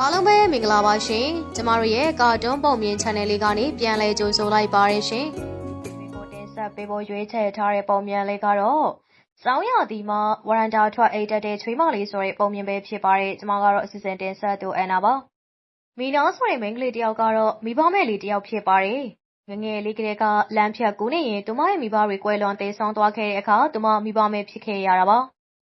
အားလုံးပဲမင်္ဂလာပါရှင်ကျမတို့ရဲ့ကာတွန်းပုံမြင် channel လေးကနေပြန်လည်ကြိုဆိုလိုက်ပါရရှင်ဒီကိုတင်ဆက်ပေးဖို့ရွေးချယ်ထားတဲ့ပုံမြင်လေးကတော့စောင်းရသည်မှာဝရန်တာထွက်အိတ်တက်တဲ့ချွေးမလေးဆိုတဲ့ပုံမြင်ပဲဖြစ်ပါတယ်ကျမကတော့အစီအစဉ်တင်ဆက်သူအန်နာပါမီနောဆိုတဲ့မိန်းကလေးတယောက်ကတော့မိဘမဲ့လေးတယောက်ဖြစ်ပါတယ်ငငယ်လေးကလေးကလမ်းဖြတ်ကူးနေရင်သူမရဲ့မိဘတွေကွဲလွန်သေးဆုံးသွားခဲ့တဲ့အခါသူမမိဘမဲ့ဖြစ်ခဲ့ရတာပါ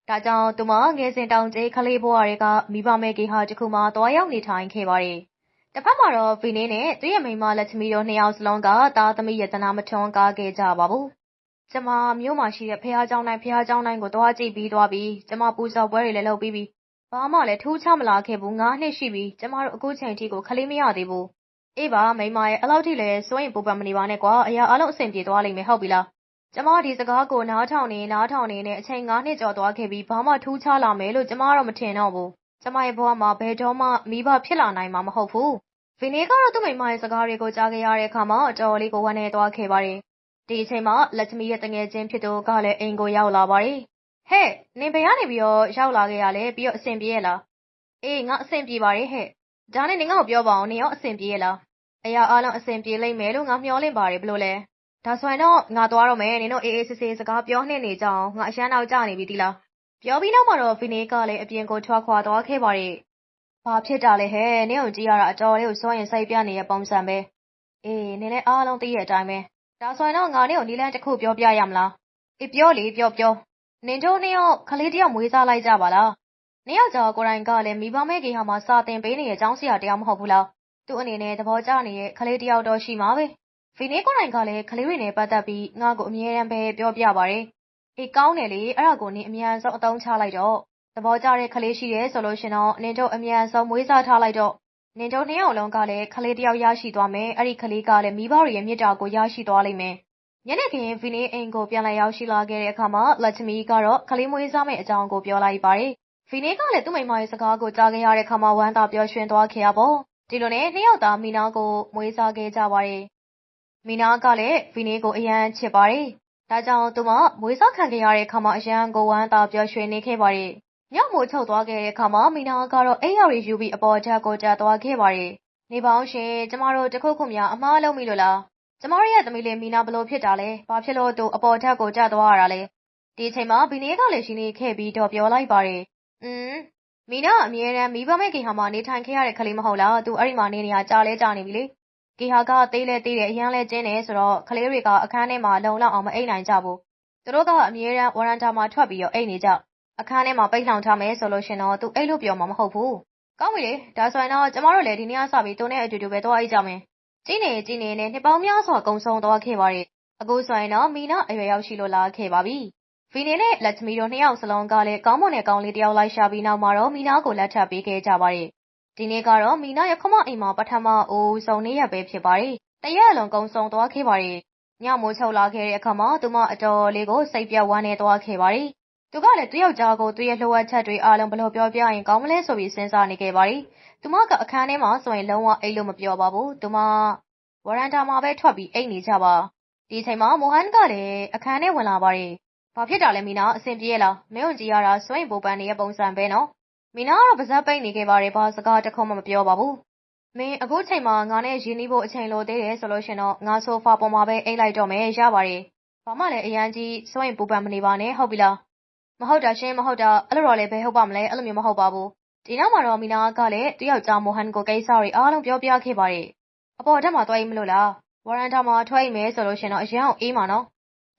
ဒါကြောင့် သူမ ငယ်စဉ် တောင်ကြီး ကလေးဘဝထဲက မိဘမဲ့ဂေဟာတစ်ခုမှာ သွားရောက်နေထိုင်ခဲ့ပါတယ်။တဖက်မှာတော့ ဗီနင်းနဲ့ သူ့ရဲ့မိန်းမ လတ်ချမီတို့ နှစ်ယောက်စလုံးက သားသမီး ရတနာ မထွန်းကားခဲ့ကြပါဘူး။ကျမ မြို့မှာရှိတဲ့ ဘုရားကျောင်းတိုင်း ဘုရားကျောင်းတိုင်းကို သွားကြည့်ပြီးသွားပြီ။ကျမ ပူဇော်ပွဲတွေလည်း လုပ်ပြီးပြီ။ဘာမှလည်း ထူးခြားမလာခဲ့ဘူး။ငါးနှစ်ရှိပြီ။ကျမတို့ ခုချိန်ထိကို ကလေးမရသေးဘူး။အေးပါ မိန်းမရယ်။အဲ့လောက်ထိလည်း စိုးရိမ်ပူပန်မနေပါနဲ့ကွာ။အရာအားလုံး အဆင်ပြေသွားလိမ့်မယ် ဟုတ်ပြီလား ကျမ ဒီစကားကို နားထောင်နေနားထောင်နေနဲ့ အချိန်9နှစ်ကျော်သွားခဲ့ပြီး ဘာမှ ထူးခြားလာမယ်လို့ ကျမတော့ မထင်တော့ဘူး။ကျမရဲ့ဘဝမှာ ဘယ်တော့မှ မိဘ ဖြစ်လာနိုင်မှာ မဟုတ်ဘူး။ဗီနီကတော့ သူ့မိမရဲ့ စကားတွေကို ကြားခဲ့ရတဲ့အခါမှာ အတော်လေးကို ဝမ်းနည်းသွားခဲ့ပါတယ်။ဒီအချိန်မှာလက်ချမီရဲ့တငယ်ချင်းဖြစ်သူကလည်း အိမ်ကို ရောက်လာပါတယ်။ဟဲ့ နင်ဘယ်ကနေပြီးတော့ရောက်လာခဲ့ရလဲ ပြီးတော့ အဆင်ပြေရဲ့လား။အေး ငါ အဆင်ပြေပါတယ်ဟဲ့။ဒါနဲ့ နင်ငါ့ကို ပြောပါအောင်နင်ရော အဆင်ပြေရဲ့လား။အရာအလုံး အဆင်ပြေလိမ့်မယ်လို့ ငါ မျှော်လင့်ပါတယ်ဘလို့လဲ။ ဒါဆိုရင်တော့ငါသွားတော့မယ်နင်တို့အေးအေးဆေးဆေးစကားပြောနှင့်နေကြအောင်ငါအရန်နောက်ကျနေပြီတိလားပြောပြီးနောက်မှာတော့ဗီနီကလည်းအပြင်ကိုထွက်ခွာသွားခဲ့ပါတယ်ဘာဖြစ်တာလဲဟဲ့နင့်ကိုကြည့်ရတာအတော်လေးကိုစိုးရင်စိတ်ပြနေတဲ့ပုံစံပဲအေးနင်လည်းအားလုံးသိရဲ့အတိုင်းပဲဒါဆိုရင်တော့ငါနင့်ကိုနီလန်းတစ်ခုပြောပြရမလားအေးပြောလေပြောပြောနင်တို့နှစ်ယောက်ကလေးတယောက်မွေးစားလိုက်ကြပါလားနှစ်ယောက်ကြောကိုရိုင်းကလည်းမိဘမဲကြီးဟာမှာစာတင်ပေးနေရဲ့အကြောင်းဆရာတယောက်မဟုတ်ဘူးလားသူ့အနေနဲ့သဘောကျနေတဲ့ကလေးတယောက်တော့ရှိမှာပဲ ဗီနီကိုနိုင်ကလည်း ကလေးတွေနဲ့ ပတ်သက်ပြီး ငါ့ကို အမြဲတမ်းပဲ ပြောပြပါတယ်။အေး ကောင်းတယ်လေ အဲ့ဒါကို နင် အမြန်ဆုံး အသုံးချလိုက်တော့ သဘောကျတဲ့ ကလေးရှိတယ်ဆိုလို့ရှင်တော့ နင်တို့ အမြန်ဆုံး မွေးစားထားလိုက်တော့ နင်တို့ နှစ်ယောက်လုံးကလည်း ကလေးတယောက် ရရှိသွားမယ် အဲ့ဒီကလေးကလည်း မိဘတွေရဲ့မြတ်တာကို ရရှိသွားလိမ့်မယ်။ညနေခင်း ဗီနီအိမ်ကို ပြန်လာရောက်ရှိလာခဲ့တဲ့အခါမှာလက်ချမီကတော့ ကလေးမွေးစားမယ့်အကြောင်းကို ပြောလိုက်ပါတယ်။ဗီနီကလည်း သူ့မိမရဲ့ စကားကို ကြားခဲ့ရတဲ့အခါမှာ ဝမ်းသာပျော်ရွှင်သွားခဲ့ရပေါ့။ဒီလိုနဲ့ နှစ်ယောက်သားမိနာကို မွေးစားခဲ့ကြပါတယ် မီနာကလည်း ဗီနီကို အရန်ချစ်ပါတယ်။ဒါကြောင့် သူမ မွေးစားခံခဲ့ရတဲ့အခါမှာ အရန်ကို ဝမ်းသာပျော်ရွှင်နေခဲ့ပါတယ်။ညမို့ချုပ်သွားခဲ့တဲ့အခါမှာ မီနာကတော့ အိမ်ရောက်ရီယူပြီး အပေါ်ထက်ကို တက်သွားခဲ့ပါတယ်။နေပေါင်းရှင် ကျမတို့ တခုခုများ အမှားလုပ်မိလို့လား။ကျမတို့ရဲ့သမီးလေး မီနာဘလို့ဖြစ်တာလဲ။ဘာဖြစ်လို့ သူ အပေါ်ထက်ကို တက်သွားရတာလဲ။ဒီအချိန်မှာ ဗီနီကလည်းရှိနေခဲ့ပြီးတော့ ပြောလိုက်ပါတယ်။อืมမီနာ အမြဲတမ်း မိဘမဲ့ခင်ဟာမှာ နေထိုင်ခဲ့ရတဲ့ ကလေးမဟုတ်လား။သူ အဲ့ဒီမှာ နေနေရကြားလဲကြားနေပြီလေ။ ဂေဟာက သေးလဲသေးတယ် အရန်လဲကျင်းတယ်ဆိုတော့ ကလေးတွေက အခန်းထဲမှာ လုံလောက်အောင် မအိပ်နိုင်ကြဘူး သူတို့က အမြဲတမ်းဝရန်တာမှာ ထွက်ပြီးတော့ အိပ်နေကြ အခန်းထဲမှာ ပိတ်လောင်ထားမယ်ဆိုလို့ရှင်တော့ သူ အိပ်လို့ပြောမှာ မဟုတ်ဘူး ကောင်းပြီလေ ဒါဆိုရင်တော့ ကျမတို့လည်း ဒီနေ့ကစပြီး သူနဲ့အတူတူပဲ သွားအိပ်ကြမယ် ကြီးနေကြီးနေနဲ့ နှစ်ပေါင်းများစွာ ကုံဆုံးသွားခဲ့ပါရဲ့အခုဆိုရင်တော့ မီနာအရွယ်ရောက်ရှိလို့လာခဲ့ပါပြီ ဗီနေနဲ့လက်ချမီတို့ နှစ်ယောက်စလုံးကလည်း ကောင်းမွန်တဲ့ ကောင်းလေးတယောက် လိုက်ရှာပြီးနောက်မှာတော့ မီနာကို လက်ထပ်ပေးခဲ့ကြပါရဲ့ ဒီနေ့ကတော့ မီနာရဲ့ ခမအိမ်မှာ ပထမအိုးဆုံးနေ့ရက်ပဲ ဖြစ်ပါတယ်။တရက်လုံးကုံဆုံးသွားခဲ့ပါတယ်။ညမိုးချုပ်လာခဲ့တဲ့အခါမှာ သူမ အတော်လေးကို စိတ်ပြတ်ဝမ်းနေသွားခဲ့ပါတယ်။သူကလည်း သူ့ယောက်ျားကို သူ့ရဲ့လှုပ်ဝက်ချက်တွေအားလုံးဘလို့ပြောပြရင်ကောင်းမလဲဆိုပြီး စဉ်းစားနေခဲ့ပါတယ်။သူမက အခန်းထဲမှာဆိုရင် လုံးဝ အိတ်လို့မပြောပါဘူး။သူမဝရန်တာမှာပဲ ထွက်ပြီး အိတ်နေကြပါ။ဒီအချိန်မှာ မိုဟန်ကလည်း အခန်းထဲ ဝင်လာပါတယ်။ဘာဖြစ်တာလဲ မီနာအဆင်ပြေလား မင်းတို့ကြည့်ရတာစွန့်ပူပန်နေတဲ့ ပုံစံပဲနော် မီနာကတော့ပါဇက်ပိတ်နေခဲ့ပါတယ်ဘာစကားတခုမှမပြောပါဘူးမင်းအခုချိန်မှာငါနဲ့ရင်းနှီးဖို့အချိန်လိုသေးတယ်ဆိုလို့ရှင်တော့ငါဆိုဖာပေါ်မှာပဲအိတ်လိုက်တော့မယ်ရပါတယ်ဘာမှလည်းအရန်ကြီးစွန့်ပူပန်မနေပါနဲ့ဟုတ်ပြီလားမဟုတ်တာရှင်မဟုတ်တာအဲ့လိုတော့လည်းဘယ်ဟုတ်ပါမလဲအဲ့လိုမျိုးမဟုတ်ပါဘူးဒီနောက်မှာတော့မီနာကလည်းတယောက်ကြားမိုဟန်ကိုကိစ္စတွေအားလုံးပြောပြခဲ့ပါတယ်အပေါ်တက်မှာတွားရင်မလို့လားဝရန်တာမှာထွက်ရင်မယ်ဆိုလို့ရှင်တော့အရန်အောင်အေးမှာနော်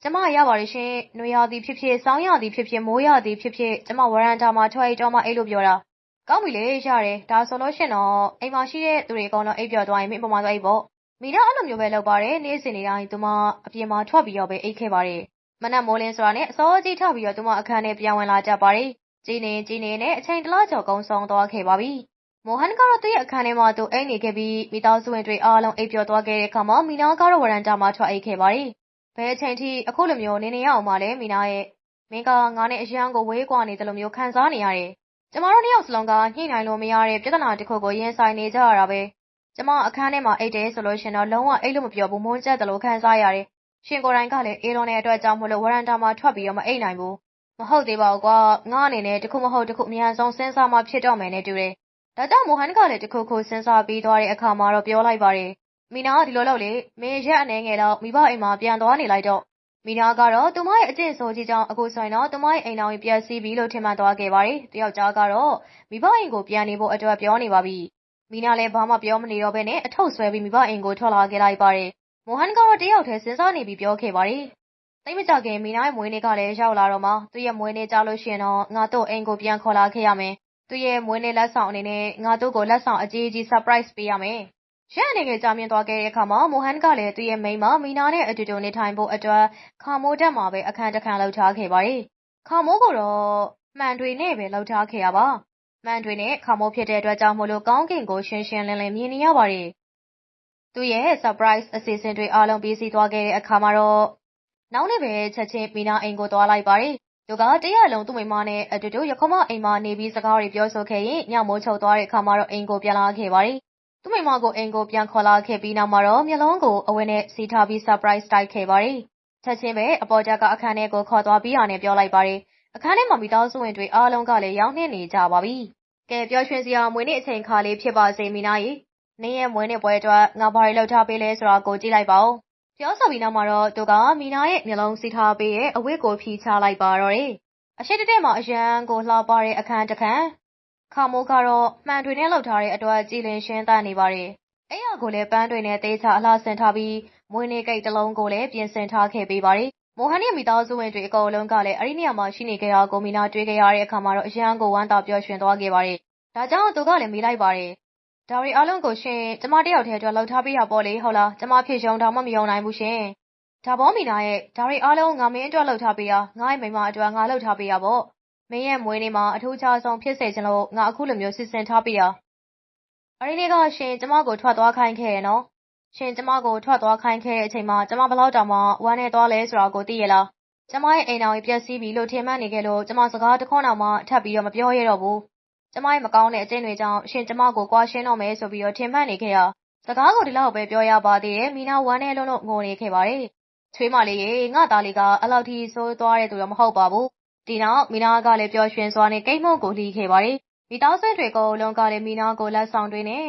ကျမရပါတယ်ရှင်။နွေရာသီဖြစ်ဖြစ်၊ဆောင်းရာသီဖြစ်ဖြစ်၊မိုးရာသီဖြစ်ဖြစ်ကျမဝရန်တာမှာထွက်အိတ်တော့မှအိတ်လို့ပြောတာ။ကောင်းပြီလေရတယ်။ဒါဆိုလို့ရှင်တော့အိမ်မှာရှိတဲ့သူတွေအကုန်လုံးအိပ်ပျော်သွားရင်မင်းအပေါ်မှာသွားအိပ်ပေါ့။မီနာအဲ့လိုမျိုးပဲလုပ်ပါတယ်။နေ့စဉ်နေ့တိုင်းသူမအပြင်မှာထွက်ပြီးတော့ပဲအိပ်ခဲ့ပါတယ်။မနက်မိုးလင်းဆိုတာနဲ့အစောကြီးထပြီးတော့သူမအခန်းထဲပြန်ဝင်လာတတ်ပါတယ်။ကြည်နေကြည်နေနဲ့အချိန်တလကျော်ကုန်းဆုံးသွားခဲ့ပါပြီ။မိုဟန်ကတော့သူ့ရဲ့အခန်းထဲမှာသူအိပ်နေခဲ့ပြီးမိသားစုဝင်တွေအားလုံးအိပ်ပျော်သွားခဲ့တဲ့အခါမှာမီနာကတော့ဝရန်တာမှာထွက်အိပ်ခဲ့ပါတယ် ဘယ်အချိန်ထိအခုလိုမျိုးနေနေရအောင်မလဲမီနာရဲ့မင်းကငါနဲ့အရန်ကိုဝေးကွာနေတယ်လို့မျိုးခံစားနေရတယ်ကျမတို့နှစ်ယောက်စလုံးကညှိနှိုင်းလို့မရတဲ့ပြဿနာတစ်ခုကိုရင်ဆိုင်နေကြရတာပဲကျမအခန်းထဲမှာအိတ်တယ်ဆိုလို့ရှင်တော့လုံးဝအိတ်လို့မပြောဘူးမွန်းကျက်တယ်လို့ခံစားရတယ်ရှင်ကိုယ်တိုင်ကလည်းအေးလုံးတဲ့အတွက်ကြောင့်မလို့ဝရန်တာမှာထွက်ပြီးတော့မအိတ်နိုင်ဘူးမဟုတ်သေးပါဘူးကွာငါအနေနဲ့တခုမဟုတ်တခုအများဆုံးစဉ်းစားမှဖြစ်တော့မယ်နဲ့တူတယ်ဒါကြောင့်မိုဟန်ကလည်းတခုခုစဉ်းစားပြီးသွားတဲ့အခါမှာတော့ပြောလိုက်ပါတယ်။ မီနာကဒီလိုလုပ်လေမင်းရက်အနေငယ်တော့မိဘအိမ်မှာပြန်သွားနေလိုက်တော့မီနာကတော့သူမရဲ့အကျင့်ဆိုးကြီးကြောင့်အခုဆိုရင်တော့သူမရဲ့အိမ်တော်ကြီးပျက်စီးပြီလို့ထင်မှတ်သွားခဲ့ပါတယ်။တယောက်ကြားကတော့မိဘအိမ်ကိုပြန်နေဖို့အတွက်ပြောနေပါပြီ။မီနာလည်းဘာမှပြောမနေတော့ဘဲနဲ့အထုပ်ဆွဲပြီးမိဘအိမ်ကိုထွက်လာခဲ့လိုက်ပါတယ်။မိုဟန်ကတော့တယောက်တည်းစဉ်းစားနေပြီးပြောခဲ့ပါတယ်။သိမကြခင်မီနာရဲ့မွေးနေ့ကလည်းရောက်လာတော့မှသူ့ရဲ့မွေးနေ့ကြလို့ရှိရင်တော့ငါတို့အိမ်ကိုပြန်ခေါ်လာခဲ့ရမယ်။သူ့ရဲ့မွေးနေ့လက်ဆောင်အနေနဲ့ငါတို့ကိုလက်ဆောင်အကြီးကြီး surprise ပေးရမယ်။ ရက်အနေငယ် ကြာမြင့်သွားခဲ့တဲ့အခါမှာမိုဟန်ကလည်း သူ့ရဲ့မိန်းမမီနာနဲ့အတူတူ နေထိုင်ဖို့အတွက် ခါမိုးတက်မှာပဲ အခန်းတစ်ခန်းလှုပ်ထားခဲ့ပါတယ်။ခါမိုးကိုတော့ မှန်တွေနဲ့ပဲလှုပ်ထားခဲ့ရပါ။မှန်တွေနဲ့ ခါမိုးဖြစ်တဲ့အတွက်ကြောင့်မို့လို့ ကောင်းကင်ကို ရှင်းရှင်းလင်းလင်း မြင်နေရပါတယ်။သူ့ရဲ့ surprise အစီအစဉ်တွေအားလုံး ပြီးစီးသွားခဲ့တဲ့အခါမှာတော့ နောက်နေ့ပဲ ချက်ချင်းမီနာအိမ်ကို သွားလိုက်ပါတယ်။သူက တရက်လုံး သူ့မိမနဲ့အတူတူ ရခမအိမ်မှာနေပြီး စကားတွေ ပြောဆိုခဲ့ရင်ညမိုးချုပ်သွားတဲ့အခါမှာတော့ အိမ်ကို ပြန်လာခဲ့ပါတယ်။ သူ့မိမကို အိမ်ကို ပြန်ခေါ်လာခဲ့ပြီးနောက်မှာတော့ မျက်လုံးကို အဝတ်နဲ့စီထားပြီး surprise တိုက်ခဲ့ပါတယ်။ချက်ချင်းပဲ အပေါ်ကျကအခန်းထဲကို ခေါ်သွားပြီးတာနဲ့ ပြောလိုက်ပါတယ်။အခန်းထဲမှာ မိသားစုဝင်တွေ အားလုံးကလည်း ရောက်နေနေကြပါပြီ။ကဲ ပျော်ရွှင်စရာ မွေးနေ့အချိန်ခါလေး ဖြစ်ပါစေ မီနာကြီး။နင်းရဲ့ မွေးနေ့ပွဲအတွက် ငါ ဘာတွေလုပ်ထားပေးလဲ ဆိုတာကို ကြည့်လိုက်ပါဦး။ပြောဆိုပြီးနောက်မှာတော့ သူက မီနာရဲ့ မျက်လုံးစီထားပေးရဲ့ အဝတ်ကို ဖြီးချလိုက်ပါတော့တယ်။အရှိတတဲ့မှာ အရန်ကိုလှပတဲ့ အခန်းတစ်ခန်း ခါမိုးကတော့မှန်တွေနဲ့လှုပ်ထားတဲ့အတွက်ကြည်လင်ရှင်းသနေပါတယ်။အဲ့ရကိုလည်းပန်းတွေနဲ့တေးချအလှဆင်ထားပြီးမွေးနေ့ကိတ်တစ်လုံးကိုလည်းပြင်ဆင်ထားခဲ့ပေးပါတယ်။မိုဟန်ရဲ့မိသားစုဝင်တွေအကုန်လုံးကလည်းအဲ့ဒီနေရာမှာရှိနေကြတာကိုမီနာတွေ့ခဲ့ရတဲ့အခါမှာတော့အရန်ကိုဝမ်းသာပျော်ရွှင်သွားခဲ့ပါတယ်။ဒါကြောင့်သူကလည်းမိလိုက်ပါတယ်။ဒါရီအားလုံးကိုရှင်ကျမတယောက်တည်းအတွက်လှုပ်ထားပေးရပေါ့လေဟုတ်လားကျမဖြစ်ယုံတော့မှမယုံနိုင်ဘူးရှင်။ဒါပေါ်မီနာရဲ့ဒါရီအားလုံးငါမင်းအတွက်လှုပ်ထားပေးရငါ့ရဲ့မိမအတွက်ငါလှုပ်ထားပေးရပေါ့ မင်းရဲ့မွေးနေ့မှာအထူးခြားဆုံးဖြစ်စေချင်လို့ငါအခုလိုမျိုးစီစဉ်ထားပေးရအဲ့ဒီနေ့ကရှင်ကျမကိုထွက်သွားခိုင်းခဲ့ရနော်ရှင်ကျမကိုထွက်သွားခိုင်းခဲ့တဲ့အချိန်မှာကျမဘလောက်တောင်မှဝမ်းနေသွားလဲဆိုတာကိုသိရလားကျမရဲ့အိမ်တော်ကြီးပျက်စီးပြီလို့ထင်မှတ်နေခဲ့လို့ကျမစကားတစ်ခွန်းတောင်မှထပ်ပြီးတော့မပြောရတော့ဘူးကျမရဲ့မကောင်းတဲ့အကျင့်တွေကြောင့်ရှင်ကျမကိုကွာရှင်းတော့မယ်ဆိုပြီးတော့ထင်မှတ်နေခဲ့ရစကားကိုဒီလောက်ပဲပြောရပါသေးတယ်မီနာဝမ်းနေလုံးလုံးငိုနေခဲ့ပါတယ်ချွေးမလေးရေငါသားလေးကအလောက်ထိဆိုးသွားတဲ့သူတော့မဟုတ်ပါဘူး ဒီနောက်မီနာကလည်းပျော်ရွှင်စွာနဲ့ကိတ်မုံကိုလှီးခဲ့ပါတယ်မိသားစုတွေကအလုံးကလည်းမီနာကိုလက်ဆောင်တွေနဲ့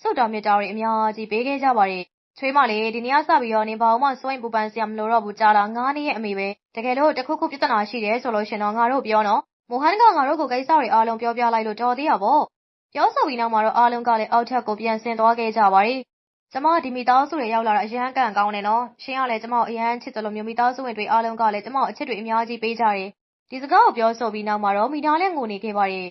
ဆုတ်တော်မြတ်တာတွေအများကြီးပေးခဲ့ကြပါတယ်ချွေးမလေးဒီနေ့ကစပြီးတော့နေပါအောင်မစွန့်ပူပန်စရာမလိုတော့ဘူးကြားလားငါးနေ့ရဲ့အမေပဲတကယ်လို့တခုခုပြဿနာရှိတယ်ဆိုလို့ရှင်တော့ငါတို့ပြောနော်မိုဟန်ကငါတို့ကိုကိစ္စတွေအားလုံးပြောပြလိုက်လို့တော်သေးရပေါ့ပြောဆိုပြီးနောက်မှာတော့အားလုံးကလည်းအောက်ထပ်ကိုပြန်ဆင်းသွားခဲ့ကြပါတယ်ကျမဒီမိသားစုတွေရောက်လာတာအရန်ကန်ကောင်းတယ်နော်ရှင်ကလည်းကျမကိုအရန်ချစ်တယ်လို့မျိုးမိသားစုဝင်တွေအားလုံးကလည်းကျမကိုအချစ်တွေအများကြီးပေးကြတယ် ဒီစကားကိုပြောဆိုပြီးနောက်မှာတော့မိသားလည်း ငိုနေခဲ့ပါတယ်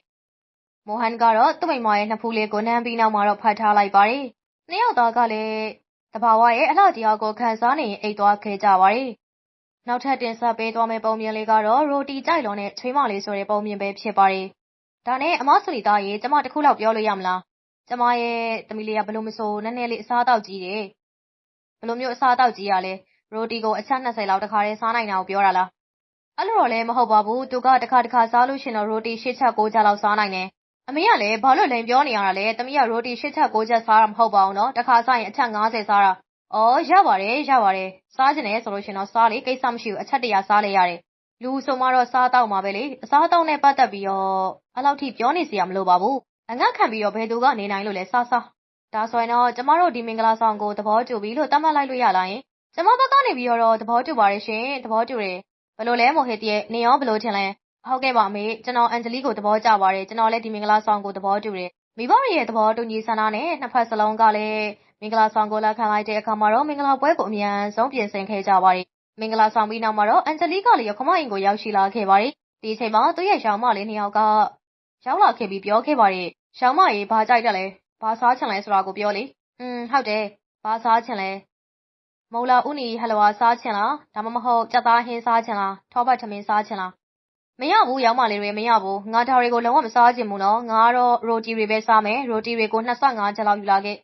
မိုဟန်ကတော့ သူ့မိမရဲ့နှစ်ဖူးလေးကို နမ်းပြီးနောက်မှာတော့ ဖတ်ထားလိုက်ပါတယ် နှစ်ယောက်သားကလည်းတဘာဝရဲ့ အလှတရားကို ခံစားနေရင်အိတ်သွားခဲ့ကြပါတယ်။နောက်ထပ်တင်ဆက်ပေးသွားမယ့် ပုံမြင်လေးကတော့ ရိုတီကြိုက်လုံးနဲ့ ချွေးမလေးဆိုတဲ့ ပုံမြင်ပဲ ဖြစ်ပါတယ်။ဒါနဲ့ အမဆူလီသားရေ ကျမတခုလောက် ပြောလို့ရမလား။ကျမရဲ့ သမီးလေးကဘလို့မဆို နည်းနည်းလေး အစားတောက်ကြီးတယ်။ဘလို့မျိုး အစားတောက်ကြီးရလဲ ရိုတီကို အချက်20လောက်တခါတည်း စားနိုင်တာကို ပြောတာလား။ အဲ့လိုတော့လည်းမဟုတ်ပါဘူး။သူကတခါတခါစားလို့ရှင်တော့ရိုတီ၈ချက်၉ချက်လောက်စားနိုင်တယ်အမေကလည်းဘာလို့လိန်ပြောနေရတာလဲသမီးကရိုတီ၈ချက်၉ချက်စားတာမဟုတ်ပါဘူးနော်တခါစားရင်အချက်90စားတာအော်ရပါတယ်ရပါတယ်စားကျင်တယ်ဆိုလို့ရှင်တော့စားလေကိစ္စမရှိဘူးအချက်တရာစားလေရတယ်လူဆိုမှတော့စားတော့မှာပဲလေအစားတော့နဲ့ပတ်သက်ပြီးတော့အဲ့လောက်ထိပြောနေစရာမလိုပါဘူးအငတ်ခံပြီးတော့ဘယ်သူကနေနိုင်လို့လဲစားစားဒါဆိုရင်တော့ကျမတို့ဒီမင်္ဂလာဆောင်ကိုသဘောတူပြီလို့တတ်မှတ်လိုက်လို့ရလားယင်ကျမဘက်ကနေပြီးတော့သဘောတူပါတယ်ရှင်သဘောတူတယ် ဘယ်လိုလဲမိုဟစ်တီရဲ့နေရောဘယ်လိုထင်လဲဟုတ်ကဲ့ပါအမေကျွန်တော်အန်ဂျလီကိုသဘောကျပါတယ်ကျွန်တော်လည်းဒီမင်္ဂလာဆောင်ကိုသဘောတူတယ်မိဘရဲ့သဘောတူညီဆန္ဒနဲ့နှစ်ဖက်စလုံးကလည်းမင်္ဂလာဆောင်ကိုလက်ခံလိုက်တဲ့အခါမှာတော့မင်္ဂလာပွဲကိုအမြန်ဆုံးပြင်ဆင်ခဲ့ကြပါတယ်မင်္ဂလာဆောင်ပြီးနောက်မှာတော့အန်ဂျလီကလည်းရခမအိမ်ကိုရောက်ရှိလာခဲ့ပါတယ်ဒီအချိန်မှာသူ့ရဲ့ရောင်မလေးနှစ်ယောက်ကရောက်လာခဲ့ပြီးပြောခဲ့ပါတယ်ရောင်မရေဘာကြိုက်တယ်လဲဘာစားချင်လဲဆိုတာကိုပြောလေอืมဟုတ်တယ်ဘာစားချင်လဲ မုံလာဥနီဟလဝါစားချင်လားဒါမှမဟုတ်ကြက်သားဟင်းစားချင်လားထောပတ်ထမင်းစားချင်လားမရဘူးရောက်မလေးတွေမရဘူးငါဒါတွေကိုလုံးဝမစားချင်ဘူးနော်ငါကတော့ရိုတီတွေပဲစားမယ်ရိုတီတွေကို25ချက်လောက်ယူလာခဲ့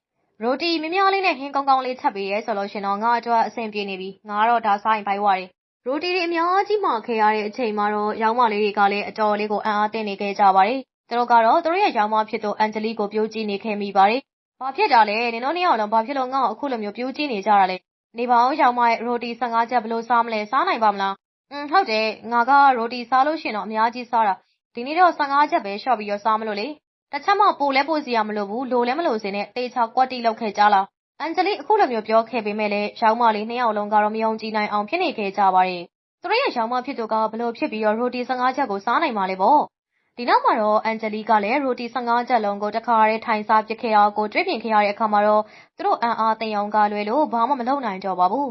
ရိုတီမြများလေးနဲ့ဟင်းကောင်းကောင်းလေးထပ်ပေးရဲဆိုလို့ရှင်တော့ငါအတွက်အဆင်ပြေနေပြီငါတော့ဒါစားရင်ဘိုက်ဝါတယ်ရိုတီတွေအများကြီးမှခဲ့ရတဲ့အချိန်မှာတော့ရောင်းမလေးတွေကလည်းအတော်လေးကိုအံ့အားသင့်နေခဲ့ကြပါတယ်သူတို့ကတော့သူတို့ရဲ့ရောင်းမဖြစ်သူအန်ဂျလီကိုပြိုးကြည့်နေခဲ့မိပါတယ်ဘာဖြစ်တာလဲနင်တို့နှစ်ယောက်လုံးဘာဖြစ်လို့ငါ့ကိုအခုလိုမျိုးပြိုးကြည့်နေကြတာလဲ နေပါအောင်ရောင်းမရဲ့ရိုတီ15ချက်ဘလို့စားမလဲစားနိုင်ပါမလားอืมဟုတ်တယ်ငါကရိုတီစားလို့ရှင်တော့အများကြီးစားတာဒီနေ့တော့15ချက်ပဲရှော့ပြီးတော့စားမလို့လေတစ်ချက်မှပိုလဲပို့စီရမလို့ဘူးလိုလဲမလို့စင်နဲ့တေချာကွက်တီလောက်ခဲ့ကြလားအန်ဂျလီအခုလိုမျိုးပြောခဲ့ပေမဲ့လည်းရောင်းမလေးနှစ်ယောက်လုံးကတော့မယုံကြည်နိုင်အောင်ဖြစ်နေခဲ့ကြပါတယ်သူတို့ရဲ့ရောင်းမဖြစ်သူကဘလို့ဖြစ်ပြီးတော့ရိုတီ15ချက်ကိုစားနိုင်ပါလဲပေါ့ ဒီနောက်မှာတော့ အန်ဂျလီကလည်း ရိုတီ15ချက်လုံးကို တခါတည်း ထိုင်စားပစ်ခဲ့တာကို တွေ့မြင်ခဲ့ရတဲ့အခါမှာတော့ သူတို့အန်အားတင်အောင်ကလွယ်လို့ ဘာမှ မလုပ်နိုင်တော့ပါဘူး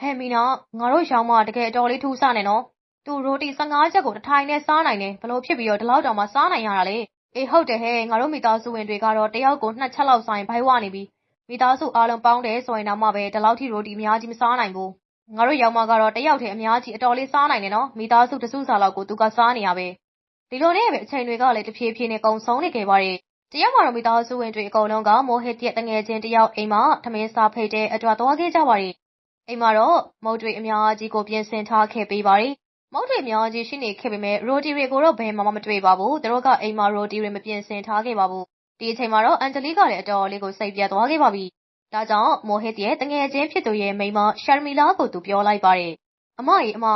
ဟဲ မီနာ ငါတို့ရောင်းမတကယ် အတော်လေး ထူးဆန်းနေနော် သူ ရိုတီ15ချက်ကိုတစ်ထိုင်နဲ့စားနိုင်တယ်ဘလို့ဖြစ်ပြီးတော့ဒီလောက်တောင်မှစားနိုင်ရတာလေအေး ဟုတ်တယ်ဟဲ့ငါတို့ မိသားစုဝင်တွေကတော့ တယောက်ကို နှစ်ချက်လောက်ဆိုင်ဘိုက်ဝနေပြီ မိသားစုအားလုံး ပေါင်းတယ်ဆိုရင်တော့မှပဲ ဒီလောက်ထိ ရိုတီအများကြီး မစားနိုင်ဘူး ငါတို့ရောင်မကတော့ တယောက်တည်း အများကြီး အတော်လေး စားနိုင်တယ်နော် မိသားစုတစုစာလောက်ကို သူက စားနေရပဲ ဒီလိုနဲ့ပဲ အချိန်တွေကလည်း တဖြည်းဖြည်းနဲ့ ကုံဆုံးနေခဲ့ပါတယ် တရက်မှာတော့ မိသားစုဝင်တွေ အကုန်လုံးက မိုဟစ်ရဲ့တငယ်ချင်းတယောက်အိမ်မှာ ထမင်းစားဖိတ်တဲ့အတွက် သွားခဲ့ကြပါတယ် အိမ်မှာတော့ မုတ်တွေအများကြီးကို ပြင်ဆင်ထားခဲ့ပေးပါတယ် မုတ်တွေအများကြီးရှိနေခဲ့ပေမဲ့ရိုတီတွေကိုတော့ ဘယ်မှ မတွေ့ပါဘူး သူတို့က အိမ်မှာ ရိုတီတွေ မပြင်ဆင်ထားခဲ့ပါဘူး ဒီအချိန်မှာတော့ အန်ဂျလီကလည်း အတော်လေးကို စိတ်ပြတ်သွားခဲ့ပါပြီ ဒါကြောင့် မိုဟစ်ရဲ့တငယ်ချင်းဖြစ်သူရဲ့ မိန်းမရှာမီလာကို သူပြောလိုက်ပါတယ်။အမကြီးအမ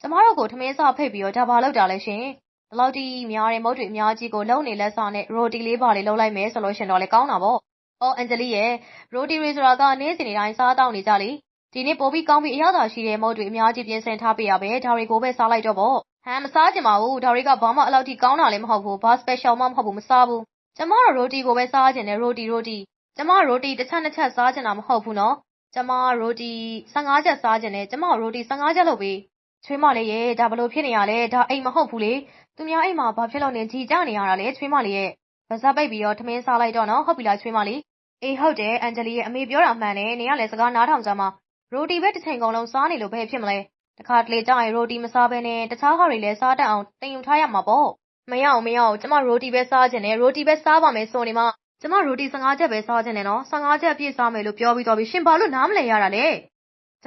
ကျမတို့ကို ထမင်းစားဖိတ်ပြီးတော့ ဒါဘာလုပ်တာလဲရှင်။ ဒီလောက်ဒီများတဲ့ မုတ်တွေအများကြီးကို လုံနေလက်စားနဲ့ရိုတီလေးပါလေးလုပ်လိုက်မယ်ဆိုလို့ရှင်တော့လေကောင်းတာပေါ့။အော် အန်ဂျလီရဲ့ရိုတီတွေဆိုတာက နေ့စဉ်တိုင်း စားတောင်းနေကြလေ။ဒီနေ့ ပိုပြီးကောင်းပြီး အရသာရှိတဲ့ မုတ်တွေအများကြီး ပြင်ဆင်ထားပေးရပဲ ဒါတွေကိုပဲ စားလိုက်တော့ပေါ့။ဟမ် မစားချင်ပါဘူး ဒါတွေက ဘာမှအလောက်ထိကောင်းတာလည်း မဟုတ်ဘူး ဘာ special မှ မဟုတ်ဘူး မစားဘူး။ကျမတို့ရိုတီကိုပဲ စားချင်တယ်ရိုတီရိုတီကျမရိုတီတစ်ချက်နှစ်ချက် စားချင်တာ မဟုတ်ဘူးနော် ကျမရိုတီ15ချက် စားချင်တယ် ကျမရိုတီ15ချက်လုပ်ပေး ချွေးမလေးရဲ့ ဒါဘလို့ဖြစ်နေရလဲ ဒါအိမ်မဟုတ်ဘူးလေ သူများအိမ်မှာ ဘာဖြစ်လို့နေကြည်ကြနေရတာလဲချွေးမလေးရဲ့ ပါဇက်ပိတ်ပြီးတော့ ထမင်းစားလိုက်တော့နော် ဟုတ်ပြီလားချွေးမလေး အေးဟုတ်တယ် အန်ဂျလီရဲ့အမေပြောတာမှန်တယ်နေရလဲစကားနားထောင်ကြမှာရိုတီပဲ တစ်ချိန်ကုန်လုံး စားနေလို့ ဘယ်ဖြစ်မလဲတခါတလေကြာရင် ရိုတီမစားဘဲနဲ့ တခြားဟာတွေလည်း စားတတ်အောင်တင်ယူထားရမှာပေါ့ မရအောင်မရအောင်ကျမ ရိုတီပဲ စားချင်တယ် ရိုတီပဲစားပါမယ်ဆိုနေမှ ကျမ ရိုတီ15ချက်ပဲ စားချင်တယ်နော်15ချက်ပြည့်စားမယ်လို့ ပြောပြီးတော့ပြီ ရှင်ဘာလို့ နားမလည်ရတာလဲ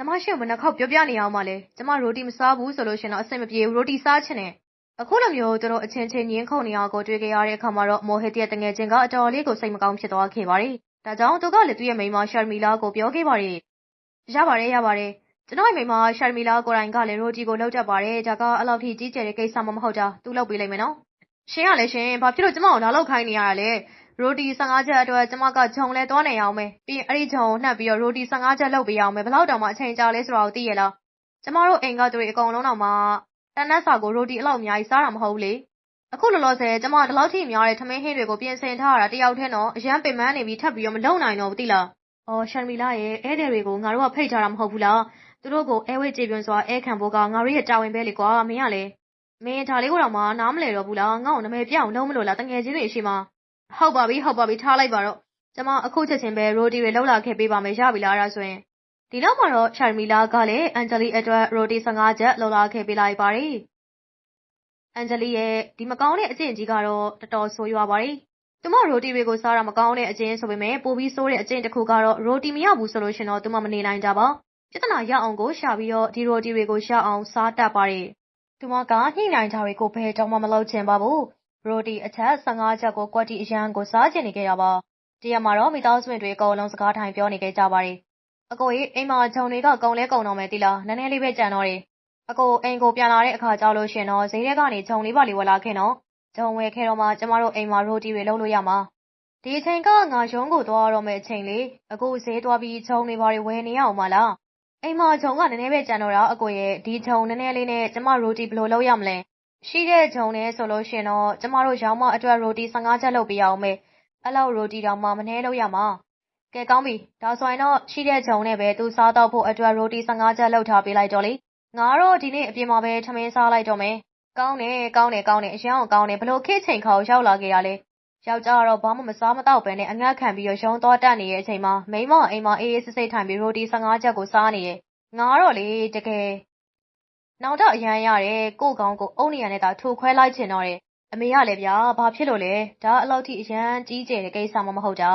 ကျမရှင်ဘယ်နှခေါက်ပြောပြနေအောင်မလဲကျမရိုတီမစားဘူးဆိုလို့ရှင်တော့အဆင်မပြေဘူးရိုတီစားချင်တယ်အခုလိုမျိုးသူတို့အချင်းချင်းညင်းခုန်နေအောင်ကိုတွေ့ကြရတဲ့အခါမှာတော့မိုဟစ်ရဲ့တငယ်ချင်းကအတော်လေးကိုစိတ်မကောင်းဖြစ်သွားခဲ့ပါတယ်ဒါကြောင့်သူကလည်းသူ့ရဲ့မိန်းမရှာမီလာကိုပြောခဲ့ပါတယ်ရပါတယ်ရပါတယ်ကျွန်တော်ရဲ့မိန်းမရှာမီလာကိုယ်တိုင်ကလည်းရိုတီကိုလောက်တတ်ပါတယ်ဒါကအလောက်ထိကြီးကျယ်တဲ့ကိစ္စမှမဟုတ်တာသူလောက်ပေးလိုက်မယ်နော်ရှင်ကလည်းရှင်ဘာဖြစ်လို့ကျမကိုလာလောက်ခိုင်းနေရတာလဲ ရိုတီ15ချက်အတွက် ကျမက ဂျုံလဲသွားနေအောင်မယ်ပြီးရင် အဲ့ဒီဂျုံကိုနှက်ပြီးတော့ ရိုတီ15ချက်လုပ်ပေးအောင်မယ်ဘယ်လောက်တောင်မှအချိန်ကြာလဲဆိုတာကို သိရလား ကျမတို့ အိမ်ကသူတွေ အကုန်လုံးတော့မှ တနက်စာကို ရိုတီအလောက်အများကြီး စားတာမဟုတ်ဘူးလေ အခုလောလောဆယ် ကျမ ဒီလောက်ထိများတဲ့ ထမင်းဟင်းတွေကို ပြင်ဆင်ထားရတာ တယောက်တည်းတော့အရန်ပင်ပန်းနေပြီး ထပ်ပြီးတော့ မလုံနိုင်တော့ဘူးသိလား အော် ရှန်မီလာရဲ့ဧည့်သည်တွေကို ငါတို့က ဖိတ်ထားတာ မဟုတ်ဘူးလား သူတို့ကိုအဲဝိတ်ကြည်ပြွန်စွာအဲခံဖို့က ငါတို့ရဲ့ တာဝန်ပဲလေကွာ မင်းကလေမင်း ဒါလေးကိုတော့မှ နားမလဲတော့ဘူးလား ငါ့ကို နာမည်ပြအောင် လုံးမလို့လားတငယ်ချင်းတွေရှိမှ ဟုတ်ပါပြီဟုတ်ပါပြီထားလိုက်ပါတော့ကျမအခုချက်ချင်းပဲရိုတီတွေလောက်လာခဲ့ပေးပါမယ်ရပြီလားအဲ့ဒါဆိုရင်ဒီနောက်မှာတော့ရှာမီလာကလည်းအန်ဂျလီအတွက်ရိုတီ15ချက်လောက်လာခဲ့ပေးလိုက်ပါတယ်အန်ဂျလီရဲ့ဒီမကောင်းတဲ့အကျင့်ကြီးကတော့တော်တော်ဆိုးရွားပါတယ်သူမရိုတီတွေကိုစားတာမကောင်းတဲ့အကျင့်ဆိုပေမဲ့ပိုပြီးဆိုးတဲ့အကျင့်တစ်ခုကတော့ရိုတီမရဘူးဆိုလို့ရှင်တော့သူမမနေနိုင်ကြပါပြဿနာရအောင်ကိုရှာပြီးတော့ဒီရိုတီတွေကိုရှာအောင်စားတတ်ပါတယ်သူမကညှိနှိုင်းကြတွေကိုဘယ်တော့မှမလုပ်ချင်ပါဘူး ရိုတီအချက်15ချက်ကို ကွက်တီအရန်ကို စားကျင်နေခဲ့တာပါ။တရက်မှာတော့ မိသားစုဝင်တွေ အကုန်လုံး စကားထိုင်ပြောနေခဲ့ကြပါတယ်။အကိုကြီးအိမ်မှာဂျုံတွေက ကုံလဲကုံတော့မယ်တိလား နည်းနည်းလေးပဲကြံတော့တယ်။အကို အိမ်ကိုပြန်လာတဲ့အခါကြောက်လို့ရှင်တော့ ဈေးထဲကနေ ဂျုံလေးပါလေး ဝယ်လာခဲ့နော်။ဂျုံဝယ်ခဲ့တော့မှ ကျမတို့အိမ်မှာ ရိုတီတွေ လုပ်လို့ရမှာ။ဒီအချိန်က ငါရုံးကိုသွားတော့မယ့်အချိန်လေအခုဈေးသွားပြီး ဂျုံတွေပါတွေ ဝယ်နေရအောင်မလား။အိမ်မှာ ဂျုံက နည်းနည်းပဲကြံတော့တာ အကိုရဲ့ဒီဂျုံနည်းနည်းလေးနဲ့ ကျမ ရိုတီ ဘယ်လိုလုပ်ရမလဲ ရှိတဲ့ဂျုံနဲ့ဆိုလို့ရှင်တော့ ကျမတို့ ရောင်းမအတွက် ရိုတီ15ချက်လုပ်ပေးအောင်မယ်။အဲ့လောက်ရိုတီတောင်မှမနှဲလို့ရမှာ။ကဲ ကောင်းပြီ။ဒါဆိုရင်တော့ ရှိတဲ့ဂျုံနဲ့ပဲ သူစားတော့ဖို့အတွက် ရိုတီ15ချက် လုပ်ထားပေးလိုက်တော့လေ။ငါတော့ ဒီနေ့ အပြင်မှာပဲ ထမင်းစားလိုက်တော့မယ်။ကောင်းတယ် ကောင်းတယ် ကောင်းတယ် အရန်ကောင်းတယ်ဘလို့ခေတ်ချိန်ခါကို ရောက်လာခဲ့ရလဲ။ယောက်ျားကတော့ ဘာမှ မစားမတော့ပဲနဲ့အငတ်ခံပြီးတော့ရုံသွားတက်နေတဲ့အချိန်မှာ မိမအိမ်မှာ အေးအေးဆေးဆေးထိုင်ပြီး ရိုတီ15ချက်ကို စားနေတယ်။ငါတော့လေ တကယ် နောင်တအရန်ရတယ်ကို့ကောင်းကိုအုံနေရနဲ့သာထိုခွဲလိုက်ချင်တော့တယ်အမေကလည်းဗျာဘာဖြစ်လို့လဲဒါအလောက်ထိအရန်ကြီးကျယ်တဲ့ကိစ္စမှမဟုတ်တာ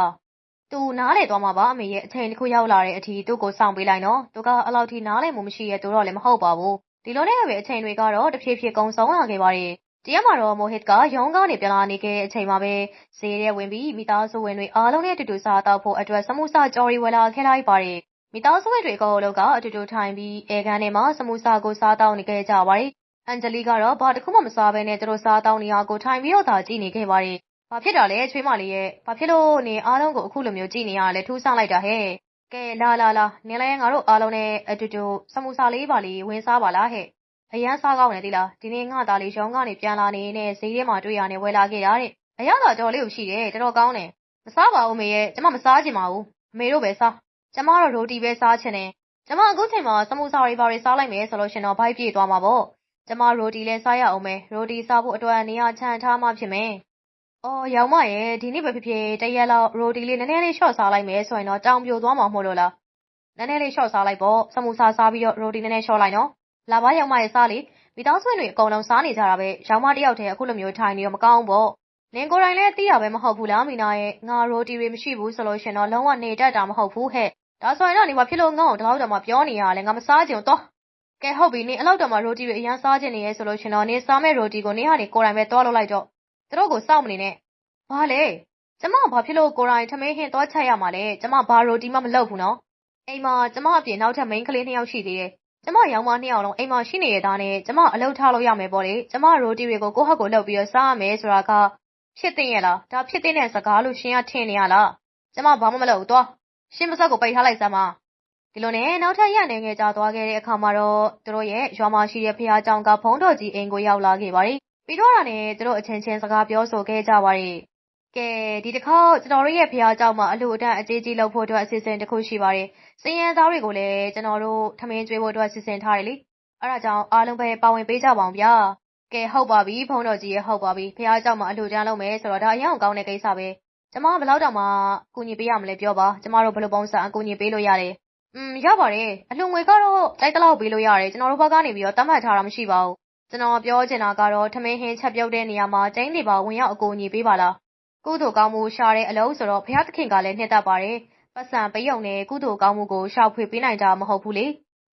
သူနားလေသွားမှာပါအမေရဲ့အချိန်တစ်ခုရောက်လာတဲ့အထိသူ့ကိုစောင့်ပေးလိုက်နော်သူကအလောက်ထိနားလေမှုမရှိရဲ့သူတော့လည်းမဟုတ်ပါဘူးဒီလိုနဲ့ပဲအချိန်တွေကတော့တဖြည်းဖြည်းကုံဆုံးလာခဲ့ပါတယ်တရားမှာတော့မိုဟစ်ကရုံးကနေပြန်လာနေခဲ့တဲ့အချိန်မှာပဲဈေးရဲဝင်ပြီးမိသားစုဝင်တွေအားလုံးနဲ့အတူတူစားတော့ဖို့အတွက်စမှုစာကြော်ရီဝယ်လာခဲ့လိုက်ပါတယ် မိသားစုဝင်တွေအကုန်လုံးကအတူတူထိုင်ပြီးအဲခန်းထဲမှာစမူစာကိုစားတောင်းနေခဲ့ကြပါတယ်။အန်ဂျလီကတော့ဘာတစ်ခုမှမစားဘဲနဲ့သူတို့စားတောင်းနေတာကိုထိုင်ပြီးတော့သာကြည့်နေခဲ့ပါတယ်။ဘာဖြစ်တာလဲချွေးမလေးရဲ့ဘာဖြစ်လို့နေအားလုံးကိုအခုလိုမျိုးကြည်နေရလဲထူးဆန်းလိုက်တာဟဲ့ကဲလာလာလာနင်လည်းငါတို့အားလုံးနဲ့အတူတူစမူစာလေးပါလေးဝင်စားပါလားဟဲ့အရန်စားကောင်းတယ်ဒီလားဒီနေ့ငါသားလေးရောင်းကနေပြန်လာနေနဲ့ဈေးထဲမှာတွေ့ရနေဝယ်လာခဲ့တာတဲ့အရသာတော်လေးကိုရှိတယ်တော်တော်ကောင်းတယ်မစားပါဘူးမေရဲ့ကျမမစားချင်ပါဘူးအမေတို့ပဲစား ကျမတော့ရိုတီပဲစားချင်တယ်ကျမအခုချိန်မှာစမူစာတွေပါတွေစားလိုက်မယ်ဆိုလို့ရှင်တော့ဘိုက်ပြေးသွားမှာပေါ့ကျမရိုတီလည်းစားရအောင်မယ်ရိုတီစားဖို့အတွက်နေရာချန်ထားမှဖြစ်မယ်အော်ရောင်မရဲ့ဒီနေ့ပဲဖြစ်ဖြစ်တရက်လောက်ရိုတီလေးနည်းနည်းလေးရှော့စားလိုက်မယ်ဆိုရင်တော့တောင်ပြိုသွားမှာမဟုတ်လို့လားနည်းနည်းလေးရှော့စားလိုက်ပေါ့စမူစာစားပြီးတော့ရိုတီနည်းနည်းရှော့လိုက်နော်လာပါရောင်မရဲ့စားလေမိသားစုတွေအကုန်လုံးစားနေကြတာပဲရောင်မတယောက်တည်းအခုလိုမျိုးထိုင်နေတော့မကောင်းဘူးပေါ့နင်ကိုယ်တိုင်လည်းသိတာပဲမဟုတ်ဘူးလားမိနာရဲ့ငါရိုတီတွေမရှိဘူးဆိုလို့ရှင်တော့လုံးဝနေတတ်တာမဟုတ်ဘူးဟဲ့ ဒါဆိုရင်တော့နေဘာဖြစ်လို့ငေါ့အောင်ဒီလောက်တောင်မှပြောနေရလဲငါမစားချင်တော့ကဲဟုတ်ပြီနေအလောက်တောင်မှရိုတီတွေအရင်စားချင်နေရဲဆိုလို့ရှင်တော့နေစားမဲ့ရိုတီကိုနေဟာနေကိုယ်တိုင်ပဲတွားလုပ်လိုက်တော့သူတို့ကိုစောင့်မနေနဲ့ဘာလဲကျမဘာဖြစ်လို့ကိုယ်တိုင်ထမင်းဟင်းတွားချက်ရမှာလဲကျမဘာရိုတီမှမလုပ်ဘူးနော်အိမ်မှာကျမအပြင်နောက်ထပ်မိန်းကလေးနှစ်ယောက်ရှိသေးတယ်ကျမရောင်မနှစ်ယောက်လုံးအိမ်မှာရှိနေတဲ့သားနဲ့ကျမအလုပ်ထားလို့ရမယ်ပေါ့လေကျမရိုတီတွေကိုကိုယ့်ဟက်ကိုလုပ်ပြီးတော့စားရမယ်ဆိုတာကဖြစ်သိရဲ့လားဒါဖြစ်သိတဲ့စကားလို့ရှင်ကထင်နေရလားကျမဘာမှမလုပ်ဘူးသွား ရှင်းပါးစပ်ကိုပိတ်ထားလိုက်စမ်းပါဒီလိုနဲ့နောက်ထပ်ရနေငယ်ကြသွားခဲ့တဲ့အခါမှာတော့သူတို့ရဲ့ရွာမှာရှိတဲ့ဖခင်ကြောင့်ကဘုံတော်ကြီးအိမ်ကိုရောက်လာခဲ့ပါတယ်ပြီးတော့ဒါနဲ့သူတို့အချင်းချင်းစကားပြောဆိုခဲ့ကြပါတယ်ကဲဒီတစ်ခေါက်ကျွန်တော်တို့ရဲ့ဖရားကြောင့်မှအလိုအတန်းအကြီးကြီးလောက်ဖို့အတွက်အစီအစဉ်တစ်ခုရှိပါတယ်။စည်ရန်သားတွေကိုလည်းကျွန်တော်တို့ထမင်းကျွေးဖို့အတွက်စီစဉ်ထားတယ်လေ။အဲဒါကြောင့်အားလုံးပဲပါဝင်ပေးကြပါအောင်ဗျာ။ကဲဟုတ်ပါပြီဖုန်းတော်ကြီးရဲ့ဟုတ်ပါပြီ။ဖရားကြောင့်မှအလိုတန်းလုပ်မယ်ဆိုတော့ဒါအရင်ကောင်းတဲ့ကိစ္စပဲ ကျမဘယ်လောက်တောင်မှကူညီပေးရမလဲပြောပါကျမတို့ဘယ်လိုပုံစံအကူညီပေးလို့ရတယ်อืมရပါတယ်အလှငွေကတော့တိုက်တလောက်ပေးလို့ရတယ်ကျွန်တော်တို့ဘက်ကနေပြီးတော့တတ်မှတ်ထားတာမရှိပါဘူးကျွန်တော်ပြောချင်တာကတော့ထမင်းဟင်းချက်ပြုတ်တဲ့နေရာမှာကျင်းတွေပါဝင်ရောက်အကူအညီပေးပါလားကုသိုလ်ကောင်းမှုရှာတဲ့အလုပ်ဆိုတော့ဘုရားသခင်ကလည်းနှစ်သက်ပါတယ်ပတ်စံပေးုံနဲ့ကုသိုလ်ကောင်းမှုကိုရှောက်ဖွေပေးနိုင်တာမဟုတ်ဘူးလေ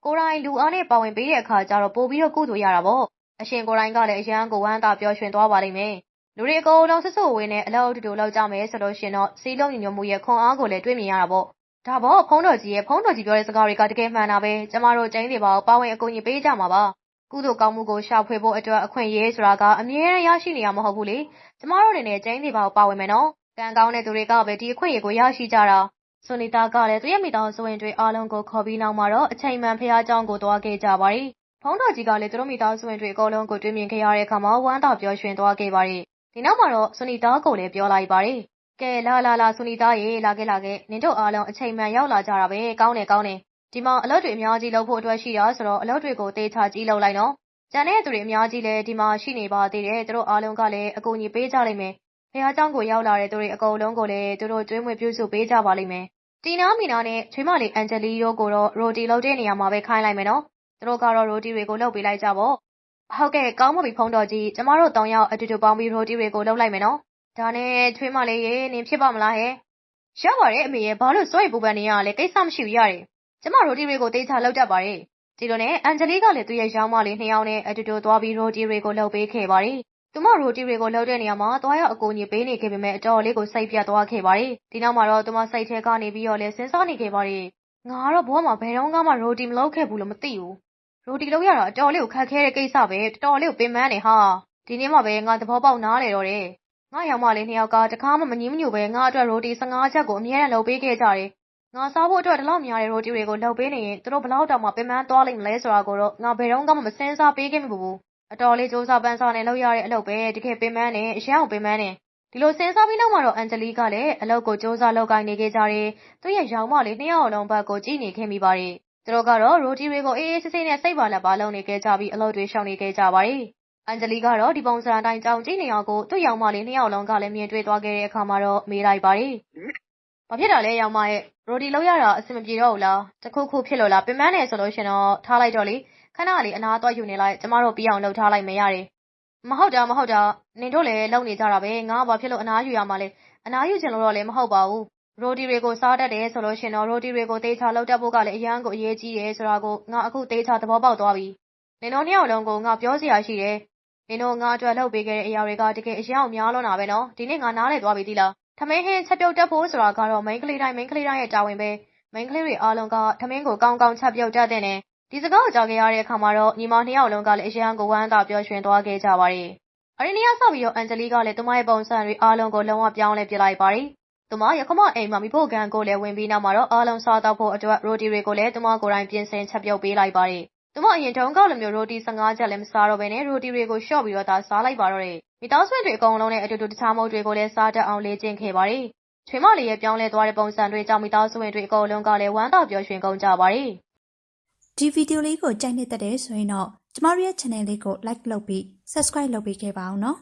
ကိုရိုင်းလူအားနဲ့ပါဝင်ပေးတဲ့အခါကျတော့ပို့ပြီးတော့ကုသိုလ်ရတာပေါ့အရှင်ကိုရိုင်းကလည်းအရန်ကိုဝမ်းသာပျော်ရွှင်သွားပါလိမ့်မယ် လူတွေအကုန်လုံး စုစုဝေးဝေးနဲ့ အလုပ်အတူတူ လုပ်ကြမယ်ဆိုလို့ရှင်တော့ စည်းလုံးညီညွတ်မှုရဲ့ ခွန်အားကိုလည်း တွေ့မြင်ရတာပေါ့။ဒါပေါ့ ဘုန်းတော်ကြီးရဲ့ ဘုန်းတော်ကြီးပြောတဲ့ စကားတွေက တကယ်မှန်တာပဲ။ကျမတို့ ကျိန်းသေပါကို ပါဝင်အကူအညီပေးကြမှာပါ။ကုသိုလ်ကောင်းမှုကို ရှာဖွေဖို့အတွက် အခွင့်အရေးဆိုတာက အမြဲတမ်း ရရှိနေတာ မဟုတ်ဘူးလေ။ကျမတို့အနေနဲ့ ကျိန်းသေပါကို ပါဝင်မယ်နော်။ကံကောင်းတဲ့သူတွေကပဲ ဒီအခွင့်အရေးကို ရရှိကြတာ။”ဆွေနီတာကလည်း သူ့ရဲ့ မိသားစုဝင်တွေအားလုံးကို ခေါ်ပြီးနောက်မှာတော့ အချိန်မှန် ဘုရားကျောင်းကို သွားခဲ့ကြပါတယ်။ဘုန်းတော်ကြီးကလည်း သူတို့မိသားစုဝင်တွေ အားလုံးကို တွေ့မြင်ခဲ့ရတဲ့အခါမှာ ဝမ်းသာပျော်ရွှင်သွားခဲ့ပါတယ် ဒီနောက်မှာတော့ ဆွနီတားကိုလည်းပြောလိုက်ပါတယ်။ကဲ လာလာလာ ဆွနီတားရေ လာခဲ့လာခဲ့၊နင်တို့အားလုံး အချိန်မှန်ရောက်လာကြတာပဲ၊ကောင်းတယ်ကောင်းတယ်။ဒီမှာ အလုပ်တွေအများကြီးလုပ်ဖို့အတွက်ရှိတာဆိုတော့ အလုပ်တွေကို သေချာကြီးလုပ်လိုက်နော်။ကျန်တဲ့သူတွေအများကြီးလည်း ဒီမှာရှိနေပါသေးတယ်။သူတို့အားလုံးကလည်း အကူအညီပေးကြလိမ့်မယ်။ဘုရားကျောင်းကိုရောက်လာတဲ့သူတွေအကုန်လုံးကိုလည်း သူတို့ ကျွေးမွေးပြုစုပေးကြပါလိမ့်မယ်။တီနား၊မီနာနဲ့ ချွေးမလေး အန်ဂျယ်လီတို့ကိုတော့ ရိုတီလုပ်တဲ့နေရာမှာပဲ ခိုင်းလိုက်မယ်နော်။သူတို့ကတော့ ရိုတီတွေကို လုပ်ပေးလိုက်ကြပေါ့ ဟုတ်ကဲ့ကောင်းပါပြီဖုန်းတော်ကြီးကျမတို့၃ယောက်အတူတူပေါင်းပြီးရိုတီတွေကိုလုပ်လိုက်မယ်နော်ဒါနဲ့ချွေးမလေးရေနင်ဖြစ်ပါမလားဟဲ့ရပါတယ်အမေရဲ့ဘာလို့စွဲပူပန်နေရလဲကိစ္စမရှိဘူးရတယ်ကျမရိုတီတွေကိုတေးချလောက်တတ်ပါတယ်ဒီလိုနဲ့အန်ဂျလီကလည်းသူ့ရဲ့ရောင်းမလေးနှစ်ယောက်နဲ့အတူတူသွားပြီးရိုတီတွေကိုလုပ်ပေးခဲ့ပါတယ်သူမရိုတီတွေကိုလှုပ်တဲ့နေရာမှာသွားရောက်အကူအညီပေးနေခဲ့ပေမဲ့အတော်လေးကိုစိတ်ပြတ်သွားခဲ့ပါတယ်။ဒီနောက်မှာတော့သူမစိတ်ထဲကနေပြီးတော့လည်းစဉ်းစားနေခဲ့ပါတယ်။ငါကတော့ဘဝမှာဘယ်တော့မှရိုတီမလုပ်ခဲ့ဘူးလို့မသိဘူး။ ရိုတီလုပ်ရတာအတော်လေးကိုခက်ခဲတဲ့ကိစ္စပဲ။တော်တော်လေးကိုပင်ပန်းနေဟာ။ဒီနေ့မှပဲငါသဘောပေါက်နားလေတော့တယ်။ငါရောက်မလေးနှစ်ယောက်ကတခါမှမငြင်းမညူပဲငါအတွက်ရိုတီ15ချက်ကိုအမြဲတမ်းလုပ်ပေးခဲ့ကြတယ်။ငါစားဖို့အတွက်ဒီလောက်များတဲ့ရိုတီတွေကိုလုပ်ပေးနေရင်သူတို့ဘလောက်တောင်မှပင်ပန်းသွားလိမ့်မလဲဆိုတာကိုတော့ငါဘယ်တော့မှမစင်စားပေးခဲ့မိဘူးအတော်လေးစူးစမ်းပန်းစားနဲ့လုပ်ရတဲ့အလုပ်ပဲတကယ်ပင်ပန်းနဲ့အရန်ကိုပင်ပန်းနေဒီလိုစဉ်းစားပြီးနောက်မှာတော့အန်ဂျလီကလည်းအလုပ်ကိုစူးစမ်းလုပ်ကိုင်နေခဲ့ကြတယ်သူ့ရဲ့ရောင်မလေးနှစ်ယောက်လုံးဘက်ကိုကြည့်နေခဲ့မိပါတယ် သူတို့ကတော့ ရိုတီတွေကို အေးအေးဆေးဆေးနဲ့ စိတ်ပါလက်ပါ လုပ်နေခဲ့ကြပြီး အလုပ်တွေ ရှောင်နေခဲ့ကြပါတယ် အန်ဂျလီကတော့ ဒီပုံစံအတိုင်း ကြောင်ကြည့်နေအောင်ကို သူ့ရောင်မလေး နှစ်ယောက်လုံးကလည်း မြင်တွေ့သွားခဲ့တဲ့အခါမှာတော့ မေးလိုက်ပါတယ် ဘာဖြစ်တာလဲရောင်မရဲ့ ရိုတီလုပ်ရတာ အဆင်မပြေတော့ဘူးလားတခုခုဖြစ်လို့လား ပင်ပန်းနေဆိုလို့ရှင်တော့ ထားလိုက်တော့လေ ခဏလေး အနာသွားယူနေလိုက် ကျမတို့ပြီးအောင်လှုပ်ထားလိုက်မရတယ် မဟုတ်တာ မဟုတ်တာ နင်တို့လည်း လုံနေကြတာပဲ ငါဘာဖြစ်လို့ အနာယူရမှာလဲ အနာယူချင်လို့တော့လည်း မဟုတ်ပါဘူး ရိုတီတွေကို စားတတ်တယ်ဆိုလို့ရှင်တော့ ရိုတီတွေကိုတေးချလောက်တတ်ဖို့ကလည်း အရန်ကို အရေးကြီးတယ်ဆိုတာကို ငါ အခုတေးချသဘောပေါက်သွားပြီ နင်တို့နှစ်ယောက်လုံးကို ငါ ပြောစရာရှိတယ် နင်တို့ ငါအတွက်လှုပ်ပေးခဲ့တဲ့အရာတွေက တကယ် အရန်များလွန်းတာပဲနော် ဒီနေ့ ငါ နားလည်သွားပြီသီလား ထမင်းဟင်း ချက်ပြုတ်တတ်ဖို့ဆိုတာကတော့ မိန်းကလေးတိုင်း မိန်းကလေးတိုင်းရဲ့တာဝန်ပဲ မိန်းကလေးတွေအားလုံးက ထမင်းကို ကောင်းကောင်း ချက်ပြုတ်တတ်တဲ့နဲ့ဒီစကားကို ကြားခဲ့ရတဲ့အခါမှာတော့ ညီမနှစ်ယောက်လုံးကလည်း အရန်ကို ဝမ်းသာပျော်ရွှင်သွားခဲ့ကြပါတယ်။အဲဒီနေ့ကစပြီးတော့ အန်ဂျလီကလည်း သူမရဲ့ ပုံစံတွေအားလုံးကို လုံးဝ ပြောင်းလဲပြလိုက်ပါတယ်။ သူမရခမအိမ်မှာမိဖို့ကန်ကိုလည်း ဝင်ပြီးနောက်မှာတော့ အားလုံးစားတော့ဖို့အတွက် ရိုတီတွေကိုလည်း သူမကိုယ်တိုင် ပြင်ဆင်ချက်ပြုတ်ပေးလိုက်ပါတယ်။သူမ အရင်တုန်းကလိုမျိုး ရိုတီ15ချက်လည်း မစားတော့ဘဲနဲ့ရိုတီတွေကိုရှော့ပြီးတော့သာ စားလိုက်ပါတော့တယ်။မိသားစုတွေ အကုန်လုံးနဲ့အတူတူ တခြားမုတ်တွေကိုလည်း စားတတ်အောင် လေ့ကျင့်ခဲ့ပါတယ်။ချွေးမလေးရဲ့ ပြောင်းလဲသွားတဲ့ ပုံစံတွေကြောင့် မိသားစုဝင်တွေ အကုန်လုံးကလည်း ဝမ်းသာပျော်ရွှင်ကုန်ကြပါတယ်။ဒီဗီဒီယိုလေးကို ကြိုက်နေတဲ့တဲ့ဆိုရင်တော့ ကျမတို့ရဲ့ channel လေးကို like လုပ်ပြီး subscribe လုပ်ပေးခဲ့ပါအောင်နော်